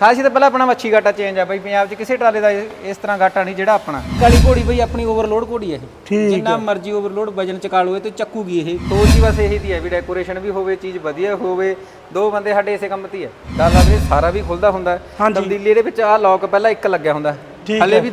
ਖਾਸੀ ਤਾਂ ਪਹਿਲਾਂ ਆਪਣਾ ਮੱਛੀ ਗਾਟਾ ਚੇਂਜ ਆ ਬਈ ਪੰਜਾਬ 'ਚ ਕਿਸੇ ਟਰਾਲੇ ਦਾ ਇਸ ਤਰ੍ਹਾਂ ਗਾਟਾ ਨਹੀਂ ਜਿਹੜਾ ਆਪਣਾ। ਕਾਲੀ ਘੋੜੀ ਬਈ ਆਪਣੀ ਓਵਰਲੋਡ ਘੋੜੀ ਹੈ ਇਹ। ਜਿੰਨਾ ਮਰਜ਼ੀ ਓਵਰਲੋਡ ਵਜਨ ਚਕਾ ਲਓ ਇਹ ਤੇ ਚੱਕੂਗੀ ਇਹ। ਸੋਚ ਹੀ ਬਸ ਇਹੀ ਦੀ ਹੈ ਵੀ ਡੈਕੋਰੇਸ਼ਨ ਵੀ ਹੋਵੇ ਚੀਜ਼ ਵਧੀਆ ਹੋਵੇ ਦੋ ਬੰਦੇ ਸਾਡੇ ਇਸੇ ਕੰਮ ਤੇ ਹੀ ਹੈ ਡਾਲਾ ਵੀਰੇ ਸਾਰਾ ਵੀ ਖੁੱਲਦਾ ਹੁੰਦਾ। ਤਬਦੀਲੀ ਇਹਦੇ ਵਿੱਚ ਆਹ ਲੌਕ ਪਹਿਲਾਂ ਇੱਕ ਲੱਗਿਆ ਹੁੰਦਾ। ਹਲੇ ਵੀ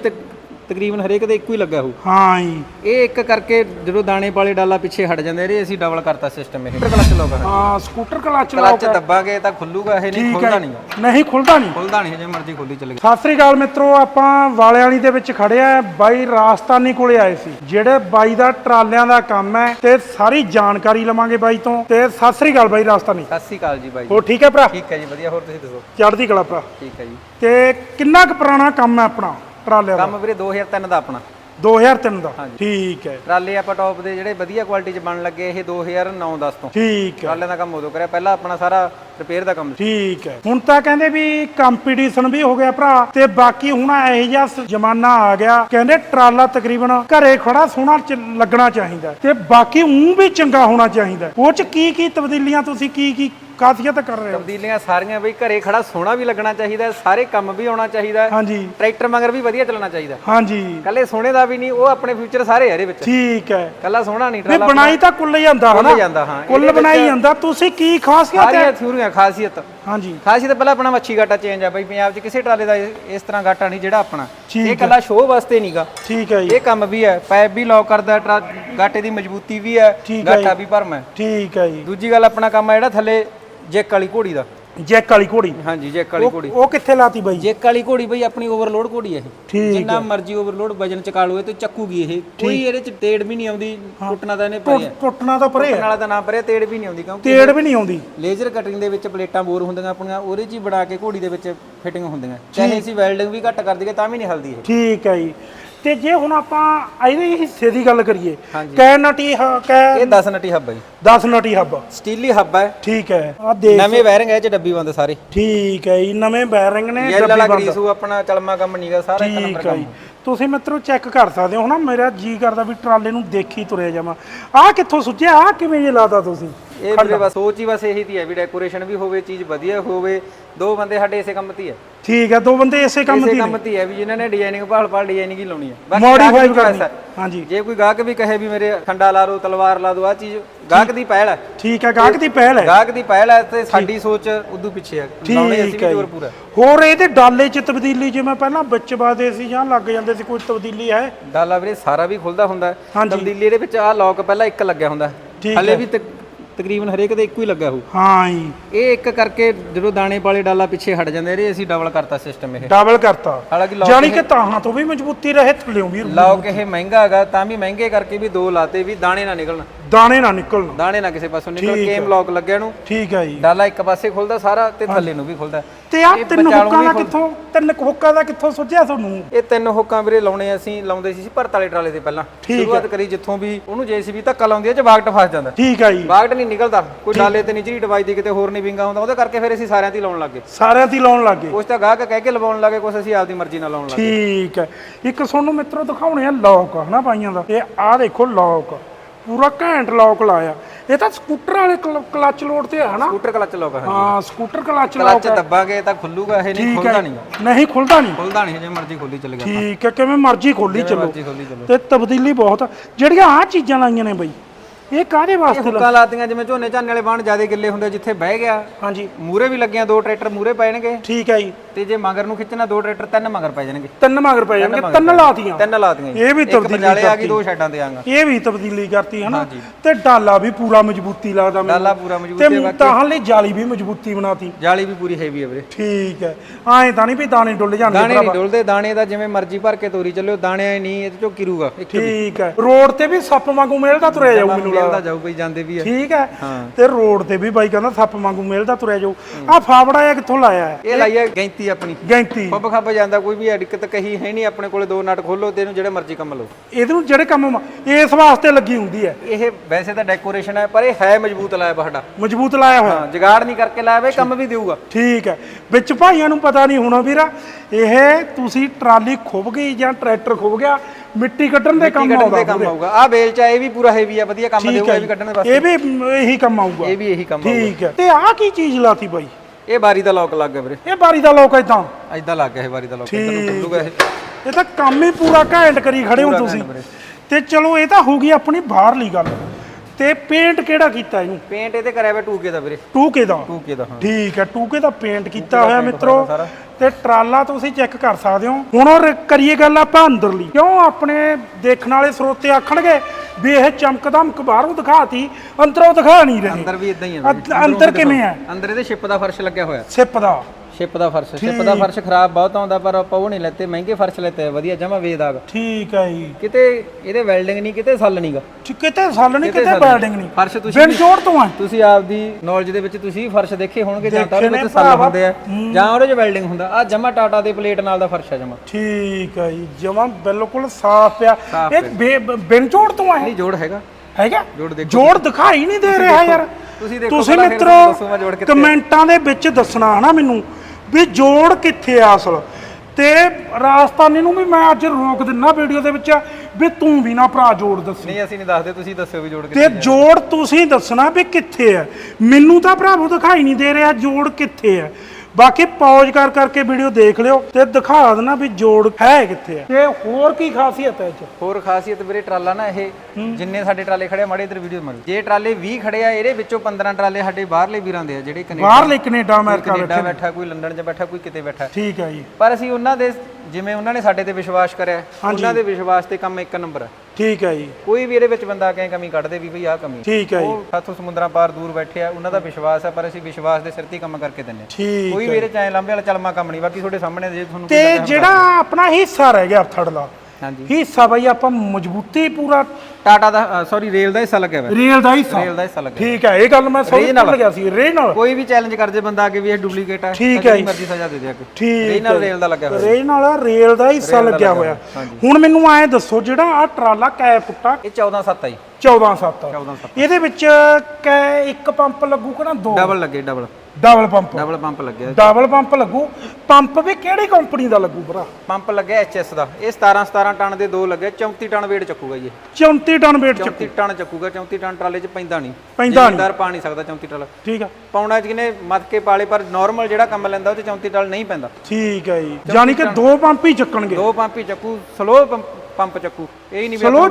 ਤਕਰੀਬਨ ਹਰੇਕ ਦੇ ਇੱਕੋ ਹੀ ਲੱਗਾ ਹੋਊ। ਹਾਂ ਜੀ। ਇਹ ਇੱਕ ਕਰਕੇ ਜਦੋਂ ਦਾਣੇ ਵਾਲੇ ਡਾਲਾ ਪਿੱਛੇ ਹਟ ਜਾਂਦੇ ਨੇ ਅਸੀਂ ਡਬਲ ਕਰਤਾ ਸਿਸਟਮ ਇਹ। ਕਲਚ ਲੌਕ ਹੈ ਸਕੂਟਰ ਕਲਚ ਕਲਚ ਦੱਬਾਂਗੇ ਤਾਂ ਖੁੱਲੂਗਾ ਇਹ ਨਹੀਂ ਖੁੱਲਦਾ ਨਹੀਂ ਨਹੀਂ ਖੁੱਲਦਾ ਨਹੀਂ। ਖੁੱਲਦਾ ਨਹੀਂ ਜੇ ਮਰਜ਼ੀ ਖੁੱਲੀ ਚੱਲੇ ਸਤਿ ਸ੍ਰੀ ਅਕਾਲ ਮਿੱਤਰੋ ਆਪਾਂ ਵਾਲਿਆਣੀ ਦੇ ਵਿੱਚ ਖੜੇ ਆ। ਬਾਈ ਰਾਜਸਥਾਨੀ ਕੋਲੇ ਆਏ ਸੀ। ਜਿਹੜੇ ਬਾਈ ਦਾ ਟਰਾਲਿਆਂ ਦਾ ਕੰਮ ਹੈ ਤੇ ਸਾਰੀ ਜਾਣਕਾਰੀ ਲਵਾਂਗੇ ਬਾਈ ਤੋਂ। ਤੇ ਸਤਿ ਸ੍ਰੀ ਅਕਾਲ ਬਾਈ ਰਾਜਸਥਾਨੀ ਸਤਿ ਸ਼੍ਰੀ ਅਕਾਲ ਜੀ ਬਾਈ ਹੋਰ ਠੀਕ ਹੈ ਭਰਾ? ਠੀਕ ਹੈ ਜੀ ਵਧੀਆ। ਹੋਰ ਤੁਸੀਂ ਦੱਸੋ? ਚੜ੍ਹਦੀ ਕਲਾ ਭਰਾ। ਠੀਕ ਹੈ ਜੀ। ਤੇ ਕਿੰਨਾ ਕੁ ਪੁਰਾਣਾ ਕੰਮ ਹੈ ਆਪਣਾ? ਟਰਾਲਿਆਂ ਦਾ ਕੰਮ ਵੀਰੇ 2003 ਦਾ ਆਪਣਾ। 2003 ਦਾ। ਠੀਕ ਹੈ। ਟਰਾਲੇ ਆਪਾਂ ਟੌਪ ਦੇ ਜਿਹੜੇ ਵਧੀਆ ਕੁਆਲਿਟੀ ਚ ਬਣਨ ਲੱਗੇ ਇਹ 2009-10 ਤੋਂ। ਠੀਕ ਹੈ। ਟਰਾਲਿਆਂ ਦਾ ਕੰਮ ਉਦੋਂ ਕਰਿਆ। ਪਹਿਲਾਂ ਆਪਣਾ ਸਾਰਾ ਰਿਪੇਅਰ ਦਾ ਕੰਮ। ਠੀਕ ਹੈ। ਹੁਣ ਤਾਂ ਕਹਿੰਦੇ ਵੀ ਕੰਪੀਟੀਸ਼ਨ ਵੀ ਹੋ ਗਿਆ ਭਰਾ। ਤੇ ਬਾਕੀ ਹੁਣ ਇਹੋ ਜਿਹਾ ਜ਼ਮਾਨਾ ਆ ਗਿਆ। ਕਹਿੰਦੇ ਟਰਾਲਾ ਤਕਰੀਬਨ ਘਰੇ ਖੜਾ ਸੋਹਣਾ ਲੱਗਣਾ ਚਾਹੀਦਾ। ਤੇ ਬਾਕੀ ਉਹ ਵੀ ਚੰਗਾ ਹੋਣਾ ਚਾਹੀਦਾ। ਉਹ ਚ ਕੀ ਕੀ ਤਬਦੀਲੀਆਂ ਤੁਸੀਂ ਕੀ ਕੀ ਖਾਸੀਅਤ ਕਰ ਰਹੇ ਹੋ। ਤਬਦੀਲੀਆਂ ਸਾਰੀਆਂ ਬਈ ਘਰੇ ਖੜਾ ਸੋਹਣਾ ਵੀ ਲੱਗਣਾ ਚਾਹੀਦਾ ਹੈ, ਸਾਰੇ ਕੰਮ ਵੀ ਆਉਣਾ ਚਾਹੀਦਾ ਹੈ। ਹਾਂਜੀ। ਟਰੈਕਟਰ ਮਗਰ ਵੀ ਵਧੀਆ ਚੱਲਣਾ ਚਾਹੀਦਾ। ਹਾਂਜੀ। ਕੱਲੇ ਸੋਹਣੇ ਦਾ ਵੀ ਨਹੀਂ ਉਹ ਆਪਣੇ ਫਿਊਚਰ ਸਾਰੇ ਆ ਇਹਦੇ ਵਿੱਚ। ਠੀਕ ਹੈ। ਕੱਲਾ ਸੋਹਣਾ ਨਹੀਂ ਟਰਾਲਾ ਬਣਾਈ ਤਾਂ ਕੁੱਲ ਜਾਂਦਾ ਕੁੱਲ ਹਨਾ? ਜਾਂਦਾ, ਹਾਂ। ਕੁੱਲ ਬਣਾਈ ਜਾਂਦਾ ਤੁਸੀਂ ਕੀ ਖਾਸੀਅਤ ਸਾਰੀਆਂ ਹੈ ਥਿਊਰੀਆਂ ਖਾਸੀਅਤ। ਹਾਂਜੀ। ਖਾਸੀਅਤ ਪਹਿਲਾਂ ਆਪਣਾ ਮੱਛੀ ਗਾਟਾ ਚੇਂਜ ਆ ਬਈ ਪੰਜਾਬ 'ਚ ਕਿਸੇ ਟਰਾਲੇ ਦਾ ਇਸ ਤਰ੍ਹਾਂ ਗਾਟਾ ਨਹੀਂ ਜਿਹੜਾ ਆਪਣਾ। ਇਹ ਕੱਲਾ ਸ਼ੋਅ ਵਾਸਤੇ ਨਹੀਂਗਾ ਠੀਕ ਹੈ ਜੀ। ਇਹ ਕੰਮ ਵੀ ਹੈ ਪਾਈਪ ਵੀ ਲੌਕ ਕਰਦਾ ਗਾਟੇ ਦੀ ਮਜ਼ਬੂਤੀ ਵੀ ਹੈ ਹੈ ਗਾਟਾ ਵੀ ਭਰਮ ਹੈ। ਠੀਕ ਹੈ ਜੀ। ਦੂਜੀ ਗੱਲ ਆਪਣਾ ਕੰਮ ਹੈ ਜਿਹੜਾ ਥੱਲੇ ਜੈਕ ਵਾਲੀ ਘੋੜੀ ਦਾ। ਜੈਕ ਵਾਲੀ ਘੋੜੀ? ਹਾਂਜੀ ਜੈਕ ਵਾਲੀ ਘੋੜੀ। ਉਹ ਕਿੱਥੇ ਲਾਤੀ ਬਾਈ? ਜੈਕ ਵਾਲੀ ਘੋੜੀ ਬਈ ਆਪਣੀ ਓਵਰਲੋਡ ਘੋੜੀ ਹੈ ਇਹ। ਜਿੰਨਾ ਮਰਜ਼ੀ ਓਵਰਲੋਡ ਵਜਨ ਚਕਾ ਲਓ ਇਹ ਤੇ ਚੱਕੂਗੀ ਇਹ। ਕੋਈ ਇਹਦੇ ਚ ਤੇੜ ਵੀ ਨਹੀਂ ਆਉਂਦੀ ਟੁੱਟਣਾ ਤਾਂ ਇਹਨੇ ਹੈ ਟੁੱਟਣਾ ਤਾਂ ਪਰੇ ਟੁੱਟਣ ਤਾਂ ਨਾ ਪਰੇ ਤੇੜ ਵੀ ਨਹੀਂ ਆਉਂਦੀ ਕਿਉਂਕਿ ਤੇੜ ਵੀ ਨਹੀਂ ਆਉਂਦੀ। ਲੇਜ਼ਰ ਕਟਿੰਗ ਦੇ ਵਿੱਚ ਪਲੇਟਾਂ ਬੋਰ ਹੁੰਦੀਆਂ ਆਪਣੀਆਂ ਉਹਦੇ 'ਚ ਹੀ ਬਣਾ ਕੇ ਘੋੜੀ ਦੇ ਵਿੱਚ ਫਿਟਿੰਗ ਹੁੰਦੀਆਂ। ਚਾਹੇ ਅਸੀਂ ਵੈਲਡਿੰਗ ਵੀ ਘੱਟ ਕਰ ਦਈਏ ਤਾਂ ਵੀ ਨਹੀਂ ਹਲਦੀ ਇਹ। ਠੀਕ ਹੈ ਜੀ। ਤੇ ਜੇ ਹੁਣ ਆਪਾਂ ਇਹਦੇ ਹਿੱਸੇ ਦੀ ਗੱਲ ਕਰੀਏ ਹਾਂਜੀ। ਕੈ ਨਟੀ ਹ- ਕੈ ਇਹ 10 ਨਟੀ ਹੱਬ ਹੈ ਜੀ। 10 ਨਟੀ ਹੱਬ ਸਟੀਲੀ ਹੱਬ ਹੈ ਠੀਕ ਹੈ ਆ ਦੇਖ। ਨਵੇਂ ਵਾਇਰਿੰਗ ਹੈ ਇਹ ਚ ਡੱਬੀ ਬੰਦ ਸਾਰੇ। ਠੀਕ ਹੈ ਜੀ ਨਵੇਂ ਬੈਰਿੰਗ ਨੇ ਯੈਲ ਵਾਲਾ ਬੰਦ। ਗਰੀਸੂ ਆਪਣਾ ਚਲਮਾ ਕੰਮ ਨਹੀਂਗਾ ਸਾਰਾ ਇੱਕ ਨੰਬਰ ਠੀਕ ਹੈ ਕੰਮ ਤੁਸੀਂ ਮਿੱਤਰੋ ਚੈੱਕ ਕਰ ਸਕਦੇ ਹੋ ਨਾ ਮੇਰਾ ਜੀ ਕਰਦਾ ਵੀ ਟਰਾਲੇ ਨੂੰ ਦੇਖੀ ਤੁਰਿਆ ਜਾਵਾਂ। ਆਹ ਕਿੱਥੋਂ ਸੁੱਜਿਆ ਆਹ ਕਿਵੇਂ ਜੇ ਲਾਤਾ ਤੁਸੀਂ? ਇਹ ਵੀਰੇ ਬਸ ਸੋਚ ਹੀ ਬਸ ਇਹੀ ਦੀ ਹੈ ਵੀ ਡੈਕੋਰੇਸ਼ਨ ਵੀ ਹੋਵੇ ਚੀਜ਼ ਵਧੀਆ ਹੋਵੇ ਦੋ ਬੰਦੇ ਸਾਡੇ ਇਸੇ ਕੰਮ ਤੇ ਹੀ ਹੈ ਠੀਕ ਹੈ ਦੋ ਬੰਦੇ ਇਸੇ ਕੰਮ ਇਸੇ ਦੀ ਕੰਮ ਤੇ ਹੀ ਵੀ ਜਿਨ੍ਹਾਂ ਨੇ ਡਿਜ਼ਾਈਨਿੰਗ ਭਾਲ ਭਾਲ ਡਿਜ਼ਾਈਨਿੰਗ ਹੀ ਲਾਉਣੀ ਹੈ ਮੋਡੀਫਾਈ ਦੀ ਕਰਨੀ। ਹਾਂਜੀ। ਜੇ ਕੋਈ ਗਾਹਕ ਵੀ ਕਹੇ ਵੀ ਮੇਰੇ ਖੰਡਾ ਲਾ ਦੋ ਤਲਵਾਰ ਲਾ ਦੋ ਆ ਚੀਜ਼ ਗਾਹਕ ਦੀ ਪਹਿਲ ਹੈ ਠੀਕ ਹੈ ਗਾਹਕ ਦੀ ਪਹਿਲ ਹੈ ਗਾਹਕ ਦੀ ਪਹਿਲ ਹੈ ਤੇ ਸਾਡੀ ਸੋਚ ਉਦੋਂ ਪਿੱਛੇ ਹੈ ਲਾਉਣੇ ਅਸੀਂ ਵੀ ਜ਼ੋਰ। ਪੂਰਾ। ਹੋਰ ਇਹਦੇ ਡਾਲੇ 'ਚ ਤਬਦੀਲੀ ਜਿਵੇਂ ਪਹਿਲਾਂ ਵਿੱਚ ਬਾਦੇ ਸੀ ਜਾਂ ਲੱਗ ਜਾਂਦੇ ਸੀ ਕੋਈ ਤਬਦੀਲੀ ਹੈ? ਡਾਲਾ ਵੀਰੇ ਸਾਰਾ ਵੀ ਖੁੱਲਦਾ ਹੁੰਦਾ। ਤਬਦੀਲੀ ਇਹਦੇ ਵਿੱਚ ਆਹ ਲੌਕ ਪਹਿਲਾਂ ਇੱਕ ਲੱਗਿਆ ਹੁੰਦਾ। ਹਲੇ ਵੀ ਤਕਰੀਬਨ ਹਰੇਕ ਦੇ ਇੱਕੋ ਹੀ ਲੱਗਾ ਹੋਊ। ਹਾਂ ਜੀ। ਇਹ ਇੱਕ ਕਰਕੇ ਜਦੋਂ ਦਾਣੇ ਵਾਲੇ ਡਾਲਾ ਪਿੱਛੇ ਹਟ ਜਾਂਦੇ ਨੇ ਅਸੀਂ ਡਬਲ ਕਰਤਾ ਸਿਸਟਮ ਇਹ। ਡਬਲ ਕਰਤਾ। ਹਾਲਾਂਕਿ ਲੌਕ ਜਾਨੀ ਕਿ ਤਾਹਾਂ ਤੋਂ ਵੀ ਮਜ਼ਬੂਤੀ ਰਹੇ ਥੱਲਿਓਂ ਵੀ ਲੌਕ ਇਹ ਮਹਿੰਗਾ ਹੈਗਾ ਤਾਂ ਵੀ ਮਹਿੰਗੇ ਕਰਕੇ ਵੀ ਦੋ ਲਾਤੇ ਵੀ ਦਾਣੇ ਨਾ ਨਿਕਲਣ। ਦਾਣੇ ਨਾ ਨਿਕਲਣ। ਦਾਣੇ ਨਾ ਕਿਸੇ ਪਾਸੋਂ ਨਿਕਲ ਠੀਕ ਕੇਮ ਲੌਕ ਲੱਗਿਆ ਨੂੰ। ਠੀਕ ਹੈ ਜੀ। ਡਾਲਾ ਇੱਕ ਪਾਸੇ ਖੁੱਲਦਾ ਸਾਰਾ ਤੇ ਥੱਲੇ ਨੂੰ ਵੀ ਖੁੱਲਦਾ। ਤੇ ਆ ਇਹ ਤਿੰਨ ਹੁੱਕਾਂ ਵੀ ਦਾ ਕਿੱਥੋਂ ਤਿੰਨ ਕੁ ਹੁੱਕਾਂ ਦਾ ਕਿੱਥੋਂ ਸੁੱਝਿਆ ਤੁਹਾਨੂੰ? ਇਹ ਤਿੰਨ ਹੁੱਕਾਂ ਵੀਰੇ ਲਾਉਣੇ ਅਸੀਂ ਲਾਉਂਦੇ ਸੀ ਭਰਤ ਵਾਲੇ ਟਰਾਲੇ ਤੇ ਪਹਿਲਾਂ। ਠੀਕ ਹੈ। ਸ਼ੁਰੂਆਤ ਕਰੀ ਜਿੱਥੋਂ ਵੀ ਉਹਨੂੰ ਜੇਸੀਬੀ ਧੱਕਾ ਲਾਉਂਦੀ ਹੈ ਚ ਬਾਗਟ ਫਸ ਜਾਂਦਾ। ਠੀਕ ਹੈ ਜੀ। ਬਾਗਟ ਨਹੀਂ ਨਿਕਲਦਾ। ਕੋਈ ਡਾਲੇ ਤੇ ਨਹੀਂ ਝਰੀਟ ਵੱਜਦੀ ਕਿਤੇ ਹੋਰ ਨਹੀਂ ਵਿੰਗਾ ਹੁੰਦਾ ਉਹਦੇ ਕਰਕੇ ਫਿਰ ਅਸੀਂ ਸਾਰਿਆਂ ਤੇ ਹੀ ਲਾਉਣ ਲੱਗੇ। ਸਾਰਿਆਂ ਦੀ ਲਾਉਣ ਲੱਗੇ। ਕੁਛ ਤਾਂ ਗਾਹਕ ਕਹਿ ਕੇ ਲਵਾਉਣ ਲੱਗੇ ਕੁਛ ਅਸੀਂ ਆਪਦੀ ਮਰਜ਼ੀ ਨਾਲ ਲਾਉਣ ਲੱਗੇ। ਠੀਕ ਹੈ। ਇੱਕ ਤੁਹਾਨੂੰ ਮਿੱਤਰੋ ਦਿਖਾਉਣੇ ਆ ਲੌਕ ਹਨਾ ਪਾਈਆਂ ਦਾ? ਇਹ ਆਹ ਦੇਖੋ ਲੌਕ ਪੂਰਾ ਘੈਂਟ ਲੌਕ ਲਾਇਆ। ਇਹ ਤਾਂ ਸਕੂਟਰ ਵਾਲੇ ਕਲ- ਕਲੱਚ ਲੋਡ ਤੇ ਹੈ ਹਨਾ? ਸਕੂਟਰ ਕਲਚ ਲੋਕ ਹੈ ਹਾਂ ਸਕੂਟਰ ਕਲੱਚ ਲੌਕ ਕਲਚ ਦੱਬਾਂਗੇ ਤਾਂ ਖੁੱਲੂਗਾ ਇਹ ਨਹੀਂ ਠੀਕ ਖੁੱਲਦਾ ਹੈ ਨਹੀਂ। ਨਹੀਂ ਖੁੱਲਦਾ ਨਹੀਂ। ਖੁੱਲਦਾ ਨਹੀਂ ਜੇ ਮਰਜ਼ੀ ਖੋਲੀ ਚੱਲ ਗਿਆ। ਠੀਕ ਹੈ ਕਿਵੇਂ ਮਰਜ਼ੀ ਖੋਲੀ ਚੱਲੋ। ਮਰਜ਼ੀ ਖੋਲੀ ਚੱਲੋ। ਤੇ ਤਬਦੀਲੀ ਬਹੁਤ ਆ। ਜਿਹੜੀਆਂ ਆਹ ਚੀਜ਼ਾਂ ਲਾਈਆਂ ਨੇ ਬਈ ਇਹ ਕਾਹਦੇ ਵਾਸਤੇ ਹੁੱਕਾਂ ਲਾਤੀਆਂ ਜਿਵੇਂ ਝੋਨੇ ਝਾਨੇ ਵਾਲੇ ਬਾਣ ਜਿਆਦੇ ਗਿੱਲੇ ਹੁੰਦੇ ਜਿੱਥੇ ਬਹਿ ਗਿਆ। ਹਾਂਜੀ। ਮੂਰੇ ਵੀ ਲੱਗੀਆਂ ਦੋ ਟਰੈਕਟਰ ਮੂਰੇ ਪੈਣਗੇ ਠੀਕ ਹੈ ਜੀ। ਤੇ ਜੇ ਮਗਰ ਨੂੰ ਖਿੱਚਣਾ ਦੋ ਟਰੈਕਟਰ ਤਿੰਨ ਮਗਰ ਪੈ ਜਾਣਗੇ। ਤਿੰਨ ਮਗਰ ਪੈ ਜਾਣਗੇ ਤਿੰਨ ਲਾਤੀਆਂ। ਤਿੰਨ ਲਾਤੀਆਂ। ਇਹ ਵੀ ਤਬਦੀਲੀ ਆ ਗਈ। ਦੋ ਸ਼ੈਡਾਂ ਤੇ ਆਂਗਾ ਇਹ ਵੀ ਤਬਦੀਲੀ ਕਰਤੀ ਹਨਾ। ਤੇ ਡਾਲਾ ਵੀ ਪੂਰਾ ਮਜ਼ਬੂਤੀ ਲੱਗਦਾ ਮੈਨੂੰ। ਡਾਲਾ ਪੂਰਾ ਮਜ਼ਬੂਤੀ ਤੇ ਤਾਂ ਲਈ ਜਾਲੀ ਵੀ ਮਜ਼ਬੂਤੀ ਬਣਾਤੀ। ਜਾਲੀ ਵੀ ਪੂਰੀ ਹੈਵੀ ਹੈ ਵੀਰੇ। ਠੀਕ ਹੈ। ਐਂ ਤਾਂ ਨਹੀਂ ਵੀ ਦਾਣੇ ਡੁੱਲ ਜਾਣਗੇ ਦਾਣੇ ਨਹੀਂ। ਡੋਲਦੇ ਦਾਣੇ ਦਾ ਜਿਵੇਂ ਮਰਜ਼ੀ ਭਰ ਕੇ ਤੋਰੀ ਚੱਲਿਓ ਦਾਣੇ ਨਹੀਂ ਇਹ ਚੋਂ ਕਿਰੂਗਾ ਠੀਕ ਹੈ। ਰੋਡ ਤੇ ਵੀ ਸੱਪ ਵਾਂਗੂ ਮਿਲਦਾ ਤੁਰਿਆ ਜਾਊ ਮੈਨੂੰ ਮਿਲਦਾ ਜਾਊ ਬਈ ਜਾਂਦੇ ਵੀ ਹੈ ਠੀਕ ਹੈ। ਤੇ ਰੋਡ ਤੇ ਵੀ ਬਾਈ ਕਹਿੰਦਾ ਸੱਪ ਵਾਂਗੂ ਮਿਲਦਾ ਤੁਰਿਆ ਜਾਊ। ਆ ਫਾਵੜਾ ਇਹ ਕਿੱਥੋਂ ਲਾਇਆ ਹੈ? ਇਹ ਲਾਈ ਹੈ ਗੈਂਤੀ ਆਪਣੀ। ਗੈਂਤੀ। ਖੱਬ ਖੱਬ ਜਾਂਦਾ ਕੋਈ ਵੀ ਦਿੱਕਤ ਕਹੀ ਹੈ ਨਹੀਂ ਆਪਣੇ ਕੋਲੇ ਦੋ ਨਟ ਖੋਲੋ ਤੇ ਇਹਨੂੰ ਜਿਹੜੇ ਮਰਜ਼ੀ ਕੰਮ ਲਓ। ਇਹਦੇ ਨੂੰ ਜਿਹੜੇ ਕੰਮ ਇਸ ਵਾਸਤੇ ਲੱਗੀ ਹੁੰਦੀ ਹੈ। ਇਹ ਵੈਸੇ ਤਾਂ ਡੈਕੋਰੇਸ਼ਨ ਹੈ ਪਰ ਇਹ ਹੈ ਮਜ਼ਬੂਤ ਲਾਇਆ ਬਹੜਾ ਮਜ਼ਬੂਤ ਲਾਇਆ ਹੋਇਆ। ਹਾਂ ਜਗਾੜ ਨਹੀਂ ਕਰਕੇ ਲਾਇਆ ਵੇ ਕੰਮ ਵੀ ਦੇਊਗਾ। ਠੀਕ ਹੈ। ਵਿੱਚ ਭਾਈਆਂ ਨੂੰ ਪਤਾ ਨਹੀਂ ਹੋਣਾ ਵੀਰਾ ਇਹ ਤੁਸੀਂ ਟਰਾਲੀ ਖੁੱਭ ਗਈ ਜਾਂ ਟਰੈਕਟਰ ਖੁੱਭ ਗਿਆ ਮਿੱਟੀ ਕੱਢਣ ਦੇ ਕੰਮ ਆਉਂਦਾ ਕੰਮ ਆਊਗਾ। ਆ ਬੇਲ ਚ ਆ, ਇਹ ਵੀ ਪੂਰਾ ਹੈਵੀ ਆ ਵਧੀਆ ਕੰਮ ਦੇਊਗਾ ਇਹ ਵੀ ਕੱਢਣ ਦੇ ਵਾਸਤੇ। ਇਹ ਵੀ ਇਹੀ ਕੰਮ ਆਊਗਾ। ਇਹ ਵੀ ਇਹੀ ਕੰਮ ਆਊਗਾ। ਠੀਕ ਹੈ ਤੇ ਆਹ ਕੀ ਚੀਜ਼ ਲਾਤੀ ਬਾਈ? ਇਹ ਬਾਰੀ ਦਾ ਲੋਕ ਲੱਗ ਗਿਆ ਵੀਰੇ। ਇਹ ਬਾਰੀ ਦਾ ਲੋਕ ਇਦਾਂ ਐਦਾਂ ਲੱਗ ਗਿਆ ਇਹ ਬਾਰੀ ਦਾ ਲੋਕ ਠੀਕ ਖੁੱਲੂਗਾ ਇਹ। ਇਹ ਤਾਂ ਕੰਮ ਹੀ ਪੂਰਾ ਘੈਂਟ ਕਰੀ ਖੜੇ ਹੋ ਤੁਸੀਂ। ਤੇ ਚਲੋ ਇਹ ਤਾਂ ਹੋ ਗਈ ਆਪਣੀ ਬਾਹਰਲੀ ਗੱਲ। ਤੇ ਪੇਂਟ ਕਿਹੜਾ ਕੀਤਾ ਇਹਨੂੰ? ਪੇਂਟ ਇਹਦੇ ਕਰਿਆ ਵਾ 2K ਦਾ ਵੀਰੇ। 2K ਦਾ। 2K ਦਾ ਹਾਂ। ਠੀਕ ਹੈ 2K ਦਾ ਪੇਂਟ ਕੀਤਾ ਹੋਇਆ ਮਿੱਤਰੋ। ਤੇ ਟਰਾਲਾ ਤੁਸੀਂ ਚੈੱਕ ਕਰ ਸਕਦੇ ਹੋ। ਹੁਣ ਉਹ ਕਰੀਏ ਗੱਲ ਆਪਾਂ ਅੰਦਰਲੀ। ਕਿਉਂ ਆਪਣੇ ਦੇਖਣ ਵਾਲੇ ਸਰੋਤੇ ਆਖਣਗੇ ਵੀ ਇਹ ਚਮਕ ਦਮਕ ਬਾਹਰੋਂ ਦਿਖਾਤੀ ਅੰਦਰੋਂ ਦਿਖਾ ਨਹੀਂ ਰਹੇ। ਅੰਦਰ ਵੀ ਇਦਾਂ ਹੀ ਹੈ ਅੰਦ- ਅੰਦਰ ਕਿਵੇਂ ਹੈ? ਅੰਦਰ ਇਹਦੇ ਸ਼ਿਪ ਦਾ ਫਰਸ਼ ਲੱਗਿਆ ਹੋਇਆ। ਸਿਪ ਦਾ। ਸ਼ਿਪ ਦਾ ਫਰਸ਼ ਸ਼ਿਪ ਦਾ ਫਰਸ਼ ਖਰਾਬ ਬਹੁਤ ਆਉਂਦਾ ਪਰ ਆਪਾਂ ਉਹ ਨਹੀਂ ਲੈਤੇ ਮਹਿੰਗੇ ਫਰਸ਼ ਲੈਤੇ ਆ, ਵਧੀਆ ਜਮਾ ਵੇਦਾਗ ਠੀਕ ਹੈ ਜੀ। ਕਿਤੇ ਇਹਦੇ ਵੈਲਡਿੰਗ ਨਹੀਂ ਕਿਤੇ ਸੱਲ ਨਹੀਂਗਾ ਠੀਕ, ਕਿਤੇ ਸੱਲ ਨਹੀਂ ਕਿਤੇ ਬਿਲਡਿੰਗ ਨਹੀਂ। ਫਰਸ਼ ਤੁਸੀਂ ਬਿਨ ਜੋੜ ਤੋਂ ਹੈ ਤੁਸੀਂ ਆਪਦੀ ਨੌਲੇਜ ਦੇ ਵਿੱਚ ਤੁਸੀਂ ਫਰਸ਼ ਦੇਖੇ ਹੋਣਗੇ ਜਾਂ ਤਾਂ ਉਹਦੇ ਵਿੱਚ ਸੱਲ। ਹੁੰਦੇ ਆ ਜਾਂ ਉਹਦੇ 'ਚ ਵੈਲਡਿੰਗ ਹੁੰਦਾ। ਆ ਜਮਾ ਟਾਟਾ ਦੇ ਪਲੇਟ ਨਾਲ ਦਾ ਫਰਸ਼ ਆ ਜਮਾ। ਠੀਕ ਹੈ ਜੀ ਜਮਾ ਬਿਲਕੁਲ ਸਾਫ਼ ਸਾਫ਼ ਇਹ ਬਿਨ ਜੋੜ ਤੋਂ ਹੈ ਨਹੀਂ ਜੋੜ ਹੈਗਾ। ਹੈਗਾ? ਜੋੜ ਦੇਖੋ ਜੋੜ ਦਿਖਾਈ ਨਹੀਂ ਦੇ ਰਿਹਾ ਯਾਰ। ਤੁਸੀਂ ਦੇਖੋ ਤੁਸੀਂ ਮਿੱਤਰੋ ਆ। ਕਮੈਂਟਾਂ ਦੇ ਵਿੱਚ ਦੱਸਣਾ ਹਨਾ ਮੈਨੂੰ। ਵੀ ਜੋੜ ਕਿੱਥੇ ਆ ਅਸਲ? ਤੇ ਰਾਜਸਥਾਨੀ ਨੂੰ ਵੀ ਮੈਂ ਅੱਜ ਰੋਕ ਦਿੰਨਾ ਵੀਡੀਓ ਦੇ ਵਿੱਚ ਵੀ ਤੂੰ ਵੀ ਨਾ ਭਰਾ ਜੋੜ ਦੱਸੀ। ਨਹੀਂ ਅਸੀਂ ਨਹੀਂ ਦੱਸਦੇ ਤੁਸੀਂ ਦੱਸਿਓ ਵੀ ਜੋੜ ਤੇ ਜੋੜ ਤੁਸੀਂ ਦੱਸਣਾ ਵੀ ਕਿੱਥੇ ਹੈ ਮੈਨੂੰ ਤਾਂ ਭਰਾਵੋ ਦਿਖਾਈ ਨਹੀਂ ਦੇ ਰਿਹਾ ਜੋੜ ਕਿੱਥੇ ਹੈ ਬਾਕੀ ਪੌਜ ਕਰ ਕਰਕੇ ਵੀਡੀਓ ਦੇਖ ਲਿਓ ਤੇ ਦਿਖਾ ਦੇਣਾ ਵੀ ਜੋੜ ਹੈ ਕਿੱਥੇ ਹੈ ਤੇ ਹੋਰ ਕੀ ਖਾਸੀਅਤ ਹੈ ਇਹ ਚ? ਹੋਰ ਖਾਸੀਅਤ ਵੀਰੇ ਟਰਾਲਾ ਨਾ ਇਹ ਜਿੰਨੇ ਸਾਡੇ ਟਰਾਲੇ ਖੜੇ ਆ, ਮਾੜੇ ਇਧਰ ਵੀਡੀਓ ਮਾਰੋ। ਜੇ ਟਰਾਲੇ 20 ਖੜੇ ਆ ਇਹਦੇ ਵਿੱਚੋਂ 15 ਟਰਾਲੇ ਸਾਡੇ ਬਾਹਰਲੇ ਵੀਰਾਂ ਦੇ ਆ ਜਿਹੜੇ ਕੈਨੇਡਾ ਬਾਹਰਲੇ ਕੈਨੇਡਾ ਅਮਰੀਕਾ ਕੈਨੇਡਾ ਬੈਠਾ ਕੋਈ ਲੰਡਨ 'ਚ ਬੈਠਾ ਕੋਈ ਕਿਤੇ ਬੈਠਾ। ਠੀਕ ਹੈ ਜੀ। ਪਰ ਅਸੀਂ ਉਹਨਾਂ ਦੇ ਜਿਵੇਂ ਉਹਨਾਂ ਨੇ ਸਾਡੇ ਤੇ ਵਿਸ਼ਵਾਸ ਕਰਿਆ ਉਹਨਾਂ ਦੇ ਵਿਸ਼ਵਾਸ ਤੇ ਕੰਮ ਇੱਕ ਨੰਬਰ ਹੈ ਠੀਕ ਹੈ ਜੀ। ਕੋਈ ਵੀ ਇਹਦੇ ਵਿੱਚ ਬੰਦਾ ਕਹੇ ਕਮੀ ਕੱਢਦੇ ਵੀ ਭਈ ਆਹ ਕਮੀ। ਠੀਕ ਹੈ ਜੀ। ਉਹ ਸਾਥੋਂ ਸਮੁੰਦਰਾਂ ਪਾਰ ਦੂਰ ਬੈਠੇ ਆ ਉਹਨਾਂ ਦਾ ਵਿਸ਼ਵਾਸ ਹੈ ਪਰ ਅਸੀਂ ਵਿਸ਼ਵਾਸ ਦੇ ਸਿਰ ਤੇ ਹੀ ਕੰਮ ਕਰਕੇ ਦਿੰਨੇ ਆ। ਠੀਕ ਕੋਈ ਵੀ ਇਹਦੇ ਚਾਹੇ ਲਾਂਬੇ ਵਾਲਾ ਚਲਮਾ ਕੰਮ ਨਹੀਂ ਬਾਕੀ ਤੁਹਾਡੇ ਸਾਹਮਣੇ ਜੇ ਤੁਹਾਨੂੰ ਕੋਈ ਤੇ ਜਿਹੜਾ ਆਪਣਾ ਹਿੱਸਾ ਰਹਿ ਗਿਆ ਥੜਲਾ ਹਾਂਜੀ। ਹਿੱਸਾ ਬਈ ਆਪਾਂ ਮਜ਼ਬੂਤੀ ਪੂਰਾ ਟਾਟਾ ਦਾ ਸੌਰੀ ਰੇਲ ਦਾ ਹਿੱਸਾ ਲੱਗਿਆ ਹੋਇਆ। ਰੇਲ ਦਾ ਹਿੱਸਾ। ਰੇਲ ਦਾ ਹਿੱਸਾ ਲੱਗਿਆ। ਠੀਕ ਹੈ ਇਹ ਗੱਲ ਮੈਂ ਰੇ ਨਾਲ। ਭੁੱਲ ਗਿਆ ਸੀ ਰੇ ਨਾਲ। ਕੋਈ ਵੀ ਚੈਲੰਜ ਕਰ ਜੇ ਬੰਦਾ ਕਿ ਵੀ ਇਹ ਡੁਪਲੀਕੇਟ ਹੈ ਠੀਕ ਹੈ। ਮਰਜ਼ੀ ਸਜ਼ਾ ਦੇ ਦੇ ਅੱਗੇ ਠੀਕ ਰੇਲ ਨਾਲ ਰੇਲ ਦਾ ਲੱਗਿਆ ਹੋਇਆ। ਰੇ ਨਾਲ ਰੇਲ ਦਾ ਹਿੱਸਾ ਲੱਗਿਆ ਹੋਇਆ। ਹੁਣ ਮੈਨੂੰ ਐਂ ਦੱਸੋ ਜਿਹੜਾ ਆ ਟਰਾਲਾ ਕੈ ਫੁੱਟਾ ਇਹ 14 7 ਆ ਜੀ। 14 7 14 7 ਇਹਦੇ ਵਿੱਚ ਕੈ ਇੱਕ ਪੰਪ ਲੱਗੂ ਕਿ ਨਾ ਦੋ? ਡਬਲ ਲੱਗੇ double. Double pump. Double pump ਲੱਗਿਆ। ਡਬਲ ਪੰਪ ਲੱਗੂ। ਪੰਪ ਵੀ ਕਿਹੜੀ ਕੰਪਨੀ ਦਾ ਲੱਗੂ ਭਰਾ? ਪੰਪ ਲੱਗਿਆ ਐਚਐਸ ਦਾ। ਇਹ 17 17 ਟਨ ਦੇ ਦੋ ਲੱਗੇ 34 ਟਨ weight ਚੱਕੂਗਾ ਜੀ ਇਹ। 34 ਟਨ weight ਚ 34 ਟਨ ਚੱਕੂਗਾ 34 ਟਨ ਟਰਾਲੇ 'ਚ ਪੈਂਦਾ ਨਹੀਂ। ਪੈਂਦਾ ਨਹੀਂ। ਜ਼ਿਮੀਂਦਾਰ ਪਾ ਨਹੀਂ ਸਕਦਾ 34 ਟਨ ਠੀਕ ਆ। ਪਾਉਣਾ ਚ ਕਿਨੇ ਮੱਤ ਕੇ ਪਾਲੇ ਪਰ ਨਾਰਮਲ ਜਿਹੜਾ ਕੰਮ ਲੈਂਦਾ ਉਹ 'ਚ 34 ਟਨ ਨਹੀਂ ਪੈਂਦਾ। ਠੀਕ ਹੈ ਜੀ। ਯਾਨੀ ਕਿ ਦੋ ਪੰਪ ਹੀ ਚੱਕਣਗੇ। ਦੋ ਪੰਪ ਹੀ ਚੱਕੂ ਸਲੋ ਪੰਪ ਚੱਕੂ। ਇਹ ਹੀ ਨਹੀਂ ਵੀ Slow ਆਪਾਂ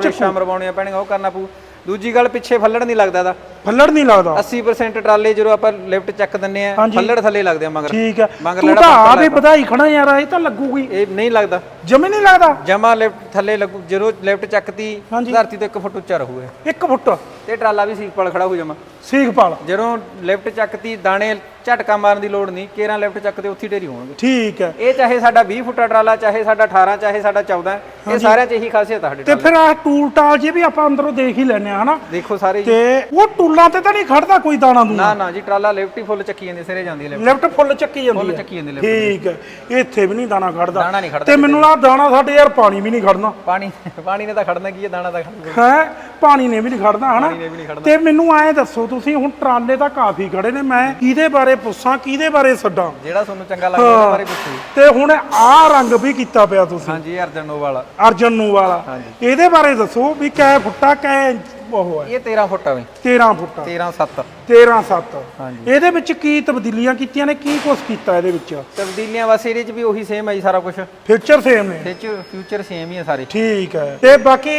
ਪੈਣਗੀਆਂ ਉਹ ਕਰਨਾ ਪਊ। ਦੂਜੀ ਗੱਲ ਪਿੱਛੇ ਫੱਲੜ ਨਹੀਂ ਲੱਗਦਾ ਦਾ ਫੱਲੜ ਨਹੀਂ ਲੱਗਦਾ। 80% ਟਰਾਲੇ ਜਦੋਂ ਆਪਾਂ ਲਿਫਟ ਚੱਕ ਦਿੰਨੇ ਆ ਹਾਂਜੀ। ਫੱਲੜ ਥੱਲੇ ਲੱਗਦੇ ਆ ਮਗਰ। ਠੀਕ ਹੈ। ਮਗਰ ਤੂੰ ਲੈਣਾ ਤਾਂ ਪੰਪ ਆ ਵੀ ਵਧਾਈ ਖੜਾ ਯਾਰ ਇਹ ਤਾਂ ਲੱਗੂਗੀ। ਇਹ ਨਹੀਂ ਲੱਗਦਾ। ਜਮੇ ਨਹੀਂ ਲੱਗਦਾ। ਜਮਾ ਲਿਫਟ ਥੱਲੇ ਲੱਗੂ ਜਦੋਂ ਲਿਫਟ ਚੱਕਤੀ ਹਾਂਜੀ। ਧਰਤੀ ਤੋਂ 1 ਫੁੱਟ ਉੱਚਾ ਰਹੂਗਾ। 1 ਫੁੱਟ। ਤੇ ਟਰਾਲਾ ਵੀ ਸੀਕ ਪਲ ਖੜਾ ਹੋ ਜਾਮਾ ਸੀਖਪਾਲ ਜਦੋਂ ਲਿਫਟ ਚੱਕਤੀ ਦਾਣੇ ਝਟਕਾ ਮਾਰਨ ਦੀ ਲੋੜ ਨਹੀਂ ਕੇਰਾਂ ਲਿਫਟ ਚੱਕਦੇ ਉੱਥੇ ਢੇਰੀ ਹੋਣਗੇ। ਠੀਕ ਹੈ। ਇਹ ਚਾਹੇ ਸਾਡਾ 20 ਫੁੱਟਾ ਟਰਾਲਾ ਚਾਹੇ ਸਾਡਾ 18 ਚਾਹੇ ਸਾਡਾ 14 ਇਹ ਸਾਰਿਆਂ 'ਚ ਇਹੀ ਖਾਸੀਅਤ ਆ ਸਾਡੇ ਤੇ ਟਰਾਲੇ ਫਿਰ ਆਹ ਟੂਲ ਟਾਲ ਜੇ ਵੀ ਆਪਾਂ ਅੰਦਰੋਂ ਦੇਖ ਹੀ ਲੈਨੇ ਆ ਹਨਾ? ਦੇਖੋ ਸਾਰੇ ਤੇ ਉਹ ਟੂਲਾਂ ਤੇ ਤਾਂ ਨਹੀਂ ਖੜਦਾ ਕੋਈ ਦਾਣਾ ਦੂਣਾ। ਨਾ ਨਾ ਜੀ ਟਰਾਲਾ ਲਿਫਟ ਹੀ ਫੁੱਲ ਚੱਕੀ ਜਾਂਦੀ ਸਿਰੇ ਜਾਂਦੀ ਲਿਫਟ। ਲੈਫਟ ਫੁੱਲ ਚੱਕੀ ਜਾਂਦੀ ਫੁੱਲ ਹੈ। ਚੱਕੀ ਜਾਂਦੀ ਲਿਫਟ ਠੀਕ ਹੈ। ਇੱਥੇ ਵੀ ਨਹੀਂ ਦਾਣਾ ਖੜਦਾ। ਦਾਣਾ ਨਹੀਂ ਖੜਦਾ ਤੇ ਮੈਨੂੰ ਆ ਦਾਣਾ ਸਾਡੇ ਯਾਰ ਪਾਣੀ ਵੀ ਨਹੀਂ ਖੜਨਾ। ਪਾਣੀ ਪਾਣੀ ਨੇ ਤਾਂ ਖੜਨਾ ਕੀ ਹੈ? ਦਾਣਾ ਤਾਂ ਖੜਨਾ ਹੈ ਪਾਣੀ ਨੇ ਵੀ ਨਹੀਂ ਖੜਨਾ ਹਨਾ? ਪਾਣੀ ਨੇ ਵੀ ਨਹੀਂ ਖੜਨਾ। ਤੇ ਮੈਨੂੰ ਐਂ ਦੱਸੋ ਤੁਸੀਂ ਹੁਣ ਟਰਾਲੇ ਤਾਂ ਕਾਫੀ ਖੜੇ ਨੇ ਮੈਂ ਕਿਹਦੇ ਬਾਰੇ ਪੁੱਛਾਂ ਕਿਹਦੇ ਬਾਰੇ ਛੱਡਾਂ ਜਿਹੜਾ ਤੁਹਾਨੂੰ ਚੰਗਾ ਲੱਗਦਾ ਉਹਦੇ ਬਾਰੇ ਪੁੱਛੋ। ਤੇ ਹੁਣ ਆਹ ਰੰਗ ਵੀ ਕੀਤਾ ਪਿਆ ਤੁਸੀਂ। ਹਾਂਜੀ ਅਰਜਨ ਵਾਲਾ। ਅਰਜਨ ਨੂੰ ਵਾਲਾ। ਇਹਦੇ ਬਾਰੇ ਦੱਸੋ ਵੀ ਕੈ ਫੁੱਟਾ ਕੈ ਉਹ ਹੈ। ਇਹ 13 ਫੁੱਟ ਆ ਬਈ। 13 ਫੁੱਟਾ 13 7 13 7 ਹਾਂਜੀ। ਇਹਦੇ ਵਿੱਚ ਕੀ ਤਬਦੀਲੀਆਂ ਕੀਤੀਆਂ ਨੇ? ਕੀ ਕੁਝ ਕੀਤਾ ਇਹਦੇ ਵਿੱਚ? ਤਬਦੀਲੀਆਂ ਬਸ ਇਹਦੇ 'ਚ ਵੀ ਉਹੀ ਸੇਮ ਹੈ ਜੀ ਸਾਰਾ ਕੁਝ ਫੀਚਰ ਸੇਮ ਨੇ। 'ਚ ਫਿਊਚਰ ਸੇਮ ਹੀ ਹੈ ਸਾਰੇ। ਠੀਕ ਹੈ। ਤੇ ਬਾਕੀ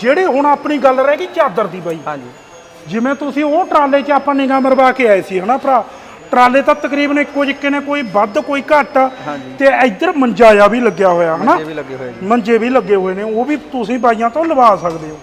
ਜਿਹੜੇ ਹੁਣ ਆਪਣੀ ਗੱਲ ਰਹਿ ਗਈ ਚਾਦਰ ਦੀ ਬਾਈ। ਹਾਂਜੀ। ਜਿਵੇਂ ਤੁਸੀਂ ਉਹ ਟਰਾਲੇ 'ਚ ਆਪਾਂ ਨਿਗਾਹ ਮਰਵਾ ਕੇ ਆਏ ਸੀ ਹਨਾ ਭਰਾ? ਟਰਾਲੇ ਤਾਂ ਤਕਰੀਬਨ ਇੱਕੋ ਜਿੱਕੇ ਨੇ ਕੋਈ ਵੱਧ ਕੋਈ ਘੱਟ। ਤੇ ਇੱਧਰ ਮੰਜਾ ਜਾ ਵੀ ਲੱਗਿਆ ਹੋਇਆ ਹਨਾ? ਮੰਜੇ ਵੀ ਲੱਗੇ ਹੋਏ ਨੇ ਉਹ ਵੀ ਤੁਸੀਂ ਬਾਈਆਂ ਤੋਂ ਲਵਾ ਸਕਦੇ ਹੋ।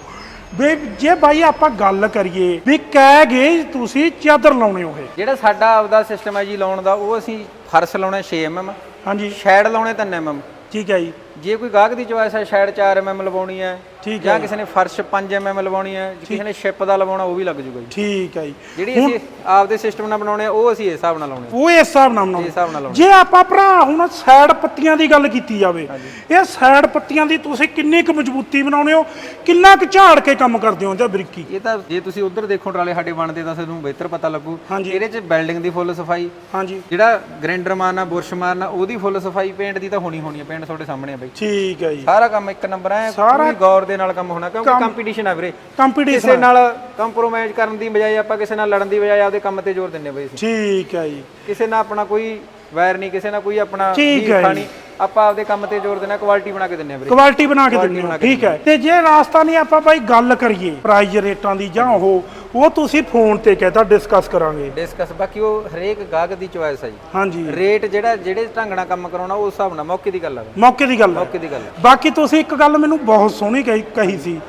ਵੀ ਜੇ ਬਾਈ ਆਪਾਂ ਗੱਲ ਕਰੀਏ ਵੀ ਕਹਿ ਗਏ ਤੁਸੀਂ ਚਾਦਰ ਲਾਉਣੇ ਹੋਏ ਜਿਹੜਾ ਸਾਡਾ ਆਪਦਾ ਸਿਸਟਮ ਹੈ ਜੀ ਲਾਉਣ ਦਾ ਉਹ ਅਸੀਂ ਫਰਸ਼ ਲਾਉਣਾ 6 mm ਹਾਂਜੀ। ਸ਼ੈਡ ਲਾਉਣੇ 3 mm ਠੀਕ ਹੈ ਜੀ। ਜੇ ਕੋਈ ਗਾਹਕ ਦੀ ਚੋਇਸ ਹੈ ਸ਼ੈਡ 4 mm ਲਵਾਉਣੀ ਹੈ ਠੀਕ ਜਾਂ ਕਿਸੇ ਨੇ ਫਰਸ਼ 5 mm ਲਵਾਉਣੀ ਹੈ ਕਿਸੇ ਨੇ ਸ਼ਿਪ ਦਾ ਲਵਾਉਣਾ ਉਹ ਵੀ ਲੱਗ ਜੂਗਾ ਜੀ। ਠੀਕ ਹੈ ਜੀ। ਜਿਹੜੀ ਅਸੀਂ ਆਪਦੇ ਸਿਸਟਮ ਨਾਲ ਬਣਾਉਣੇ ਆ ਉਹ ਅਸੀਂ ਇਸ ਹਿਸਾਬ ਨਾਲ ਲਾਉਣੇ ਆ। ਉਹ ਇਸ ਹਿਸਾਬ ਨਾਲ ਇਸ ਬਣਾਉਣਾ ਹਿਸਾਬ ਨਾਲ ਲਾਉਣੇ ਜੇ ਆਪਾਂ ਭਰਾ ਹੁਣ ਸਾਈਡ ਪੱਤੀਆਂ ਦੀ ਗੱਲ ਕੀਤੀ ਜਾਵੇ ਇਹ ਸਾਈਡ ਪੱਤੀਆਂ ਦੀ ਤੁਸੀਂ ਕਿੰਨੀ ਕੁ ਮਜ਼ਬੂਤੀ ਬਣਾਉਣੇ ਹੋ ਕਿੰਨਾ ਕੁ ਝਾੜ ਕੇ ਕੰਮ ਕਰਦੇ ਹੋ ਜਾਂ ਬਰੀਕੀ? ਇਹ ਤਾਂ ਜੇ ਤੁਸੀਂ ਉਧਰ ਦੇਖੋ ਟਰਾਲੇ ਸਾਡੇ ਬਣਦੇ ਤਾਂ ਤੁਹਾਨੂੰ ਬਿਹਤਰ ਪਤਾ ਲੱਗੂ। ਇਹਦੇ 'ਚ ਬਿਲਡਿੰਗ ਦੀ ਫੁੱਲ ਸਫ਼ਾਈ। ਹਾਂਜੀ। ਜਿਹੜਾ ਗ੍ਰੈਂਡਰ ਮਾਰਨਾ ਬੁਰਸ਼ ਮਾਰਨਾ ਉਹਦੀ ਫੁੱਲ ਸਫ਼ਾਈ ਪੇਂਟ ਦੀ ਤਾਂ ਹੋਣੀ ਹੋਣੀ ਹੈ। ਪੇਂਟ ਤੁਹਾਡੇ ਸਾਹਮਣੇ ਆ ਬਈ ਠੀਕ ਹੈ ਜੀ। ਸਾਰਾ ਕੰਮ ਇੱਕ ਨੰਬਰ ਹੈ ਸਾਰਾ- ਪੂਰੀ ਗੌਰ ਦੇ ਨਾਲ ਕੰਮ ਹੋਣਾ ਕਿਉਂਕਿ ਕੰਪੀਟੀਸ਼ਨ ਆ ਵੀਰੇ। ਕਿਸੇ ਕੰਪੀਟੀਸ਼ਨ ਨਾਲ ਕੰਪਰੋਮਾਈਜ਼ ਕਰਨ ਦੀ ਬਜਾਏ ਆਪਾਂ ਕਿਸੇ ਨਾਲ ਲੜਨ ਦੀ ਬਜਾਏ ਆਪਦੇ ਕੰਮ ਤੇ ਜ਼ੋਰ ਦਿੰਨੇ ਬਈ ਠੀਕ ਹੈ ਜੀ। ਕਿਸੇ ਨਾਲ ਆਪਣਾ ਕੋਈ ਵੈਰ ਨਹੀਂ ਕਿਸੇ ਨਾਲ ਕੋਈ ਆਪਣਾ ਠੀਕ ਹੈ ਜੀ। ਆਪਾਂ ਆਪਦੇ ਕੰਮ ਤੇ ਜ਼ੋਰ ਦਿੰਨੇ ਕੁਆਲਿਟੀ ਬਣਾ ਕੇ ਦਿੰਨੇ ਆ ਵੀਰੇ। ਕੁਆਲਿਟੀ ਬਣਾ ਕੇ ਕੇ ਠੀਕ ਹੈ। ਤੇ ਜੇ ਰਾਸਤਾ ਨਹੀਂ ਆਪਾਂ ਬਾਈ ਗੱਲ ਕਰੀਏ ਪ੍ਰਾਈਜ਼ ਰੇਟਾਂ ਦੀ ਜਾਂ ਉਹ ਉਹ ਤੁਸੀਂ ਫੋਨ ਤੇ ਕਹਤਾ ਡਿਸਕਸ ਕਰਾਂਗੇ। ਡਿਸਕਸ ਬਾਕੀ ਉਹ ਹਰੇਕ ਗਾਹਕ ਦੀ ਚੁਆਇਸ ਹੈ ਜੀ। ਹਾਂਜੀ। ਰੇਟ ਜਿਹੜਾ ਜਿਹੜੇ ਢੰਗ ਨਾਲ ਕੰਮ ਕਰਾਉਣਾ ਉਸ ਹਿਸਾਬ ਨਾਲ ਮੌਕੇ ਦੀ ਗੱਲ ਆ। ਮੌਕੇ ਦੀ ਗੱਲ ਹੈ ਮੌਕੇ ਦੀ ਗੱਲ ਆ। ਬਾਕੀ ਤੁਸੀਂ ਇੱਕ ਗੱਲ ਮੈਨੂੰ ਬਹੁਤ ਸੋਹਣੀ ਕਹੀ ਕਹੀ ਸੀ।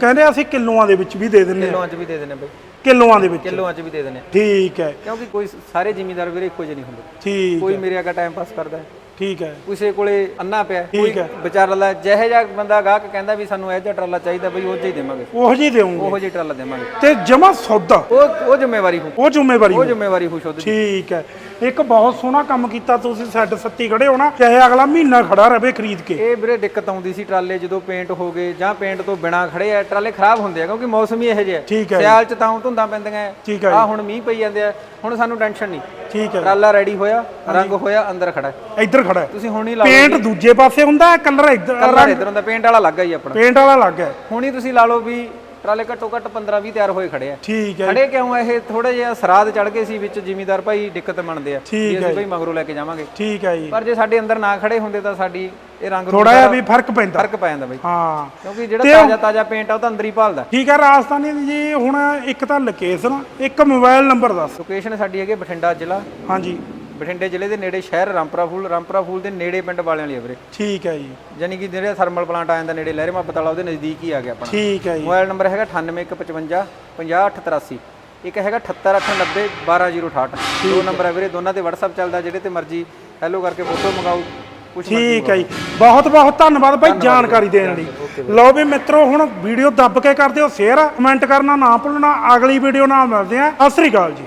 ਕਹਿੰਦੇ ਅਸੀਂ ਕਿਲੋਆਂ ਦੇ ਵਿੱਚ ਵੀ ਦੇ ਦਿੰਨੇ ਆ। ਕਿਲੋਆਂ 'ਚ ਵੀ ਦੇ ਦਿੰਨੇ ਬਈ। ਕਿਲੋਆਂ ਦੇ ਵਿੱਚ। ਕਿਲੋਆਂ 'ਚ ਵੀ ਦੇ ਦਿੰਨੇ ਠੀਕ ਹੈ। ਕਿਉਂਕਿ ਕੋਈ ਸਾਰੇ ਜ਼ਿਮੀਦਾਰ ਵੀਰੇ ਇੱਕੋ ਜਿਹੇ ਨਹੀਂ ਹੁੰਦੇ। ਠੀਕ ਕੋਈ ਮੇਰੇ ਆਗਾ ਟਾਈਮ ਪਾਸ ਕਰਦਾ। ਹੈ ਠੀਕ ਹੈ। ਕਿਸੇ ਕੋਲੇ ਅੰਨਾ ਪਿਆ। ਕੋਈ ਠੀਕ ਹੈ। ਵਿਚਾਰਾ ਲੈ ਜਿਹੇ ਜਿਹਾ ਬੰਦਾ ਗਾਹਕ ਕਹਿੰਦਾ ਵੀ ਸਾਨੂੰ ਇਹ ਜਿਹਾ ਟਰਾਲਾ ਚਾਹੀਦਾ ਬਈ ਉਹ ਜਿਹਾ ਹੀ ਦੇਵਾਂਗੇ। ਉਹੋ ਜਿਹੀ ਦੇਵਾਂਗੇ। ਉਹੋ ਜਿਹਾ ਟਰਾਲਾ ਦੇਵਾਂਗੇ। ਤੇ ਜਮਾ ਸੌਦਾ। ਉਹ ਉਹ ਜ਼ਿੰਮੇਵਾਰੀ ਹੋ। ਉਹ ਜ਼ਿੰਮੇਵਾਰੀ ਉਹ ਜ਼ਿੰਮੇਵਾਰੀ ਹੋ ਸ਼ੁੱਧ ਦੀ। ਠੀਕ ਹੈ। ਇੱਕ ਬਹੁਤ ਸੋਹਣਾ ਕੰਮ ਕੀਤਾ ਤੁਸੀਂ ਸੈੱਟ ਸੱਤੀ ਖੜੇ ਹੋਣਾ ਚਾਹੇ ਅਗਲਾ ਮਹੀਨਾ ਖੜਾ ਰਵੇ ਖਰੀਦ ਕੇ। ਇਹ ਵੀਰੇ ਦਿੱਕਤ ਆਉਂਦੀ ਸੀ ਟਰਾਲੇ ਜਦੋਂ ਪੇਂਟ ਹੋ ਗਏ ਜਾਂ ਪੇਂਟ ਤੋਂ ਬਿਨਾ ਖੜੇ ਆ ਟਰਾਲੇ ਖਰਾਬ ਹੁੰਦੇ ਆ ਕਿਉਂਕਿ ਮੌਸਮ ਹੀ ਇਹੋ ਜਿਹਾ ਹੈ। ਠੀਕ ਹੈ ਸਿਆਲ ਚ ਤਾਂ ਧੁੰਦਾਂ ਪੈਂਦੀਆਂ ਠੀਕ ਹੈ ਆ ਹੁਣ ਮੀਂਹ ਪਈ ਜਾਂਦੇ ਆ ਹੁਣ ਸਾਨੂੰ ਟੈਨਸ਼ਨ ਨਹੀਂ। ਠੀਕ ਹੈ। ਟਰਾਲਾ ਰੈਡੀ ਹੋਇਆ ਰੰਗ ਹੋਇਆ ਅੰਦਰ ਖੜਾ ਹੈ। ਇੱਧਰ ਖੜਾ ਹੈ। ਤੁਸੀਂ ਹੁਣ ਹੀ ਲਾ ਪੇਂਟ ਦੂਜੇ ਪਾਸੇ ਹੁੰਦਾ ਹੈ ਕਲਰ ਇੱਧਰ ਕਲਰ ਇਧਰ ਹੁੰਦਾ ਪੇਂਟ ਵਾਲਾ ਲੱਗਾ ਹੀ ਆਪਣਾ। ਪੇਂਟ ਵਾਲਾ ਲੱਗ ਹੈ। ਹੁਣ ਹੀ ਤੁਸੀਂ ਲਾ ਲਓ ਵੀ ਟਰਾਲੇ ਘੱਟੋ ਘੱਟ 15 20 ਤਿਆਰ ਹੋਏ ਖੜੇ ਆ। ਠੀਕ ਹੈ ਖੜੇ ਕਿਉਂ ਆ? ਇਹ ਥੋੜਾ ਜਿਹਾ ਸਰਾਧ ਚੜ ਗਏ ਸੀ ਵਿੱਚ ਜ਼ਿਮੀਦਾਰ ਭਾਈ ਦਿੱਕਤ ਮੰਨਦੇ ਆ। ਠੀਕ ਵੀ ਅਸੀਂ ਭਾਈ ਮਗਰੋਂ ਲੈ ਕੇ ਜਾਵਾਂਗੇ। ਠੀਕ ਹੈ ਜੀ। ਪਰ ਜੇ ਸਾਡੇ ਅੰਦਰ ਨਾ ਖੜੇ ਹੁੰਦੇ ਤਾਂ ਸਾਡੀ ਇਹ ਰੰਗ ਥੋੜਾ ਜਿਹਾ ਵੀ ਫ਼ਰਕ ਪੈਂਦਾ। ਫ਼ਰਕ ਪੈ ਜਾਂਦਾ ਬਾਈ। ਹਾਂ। ਕਿਉਂਕਿ ਜਿਹੜਾ ਤਾਜ਼ਾ ਤਾਜ਼ਾ ਪੇਂਟ ਆ ਉਹ ਤਾਂ ਅੰਦਰ ਹੀ ਭਾਲਦਾ। ਠੀਕ ਹੈ ਰਾਜਸਥਾਨੀ ਦੀ ਜੀ ਹੁਣ ਇੱਕ ਤਾਂ ਲੋਕੇਸ਼ਨ ਇੱਕ ਮੋਬਾਈਲ ਨੰਬਰ ਦੱਸ। ਲੋਕੇਸ਼ਨ ਸਾਡੀ ਹੈਗੀ ਬਠਿੰਡਾ ਜ਼ਿਲ੍ਹਾ। ਹਾਂਜੀ। ਬਠਿੰਡੇ ਜ਼ਿਲ੍ਹੇ ਦੇ ਨੇੜੇ ਸ਼ਹਿਰ ਰਾਮਪੁਰਾ ਫੂਲ ਰਾਮਪੁਰਾ ਫੂਲ ਦੇ ਨੇੜੇ ਪਿੰਡ ਵਾਲਿਆਂ ਲਈ ਆ ਵੀਰੇ। ਠੀਕ ਹੈ ਜੀ। ਯਾਨੀ ਕਿ ਜਿਹੜਾ ਥਰਮਲ ਪਲਾਂਟ ਆ ਜਾਂਦਾ ਨੇੜੇ ਲਹਿਰੇ ਮਹੱਬਤਾਲਾ ਉਹਦੇ ਨਜ਼ਦੀਕ ਹੀ ਆ ਗਿਆ ਆਪਣਾ। ਠੀਕ ਹੈ ਜੀ। ਮੋਬਾਈਲ ਨੰਬਰ ਹੈਗਾ 9815 50883 ਇੱਕ ਹੈਗਾ 78890 12068 ਦੋ ਨੰਬਰ ਹੈ ਵੀਰੇ ਦੋਨਾਂ ਤੇ WhatsApp ਚੱਲਦਾ ਜਿਹੜੇ ਤੇ ਮਰਜ਼ੀ ਹੈਲੋ ਕਰਕੇ ਫੋਟੋ ਮੰਗਾਓ ਠੀਕ ਹੈ ਜੀ। ਬਹੁਤ ਬਹੁਤ ਧੰਨਵਾਦ ਭਾਈ ਜਾਣਕਾਰੀ ਦੇਣ ਲਈ। ਲਓ ਵੀ ਮਿੱਤਰੋ ਹੁਣ ਵੀਡੀਓ ਦੱਬ ਕੇ ਕਰ ਦਿਓ ਸ਼ੇਅਰ ਕਮੈਂਟ ਕਰਨਾ ਨਾ ਭੁੱਲਣਾ। ਅਗਲੀ ਵੀਡੀਓ ਨਾਲ ਮਿਲਦੇ ਆ ਸਤਿ ਸ੍ਰੀ ਅਕਾਲ ਜੀ।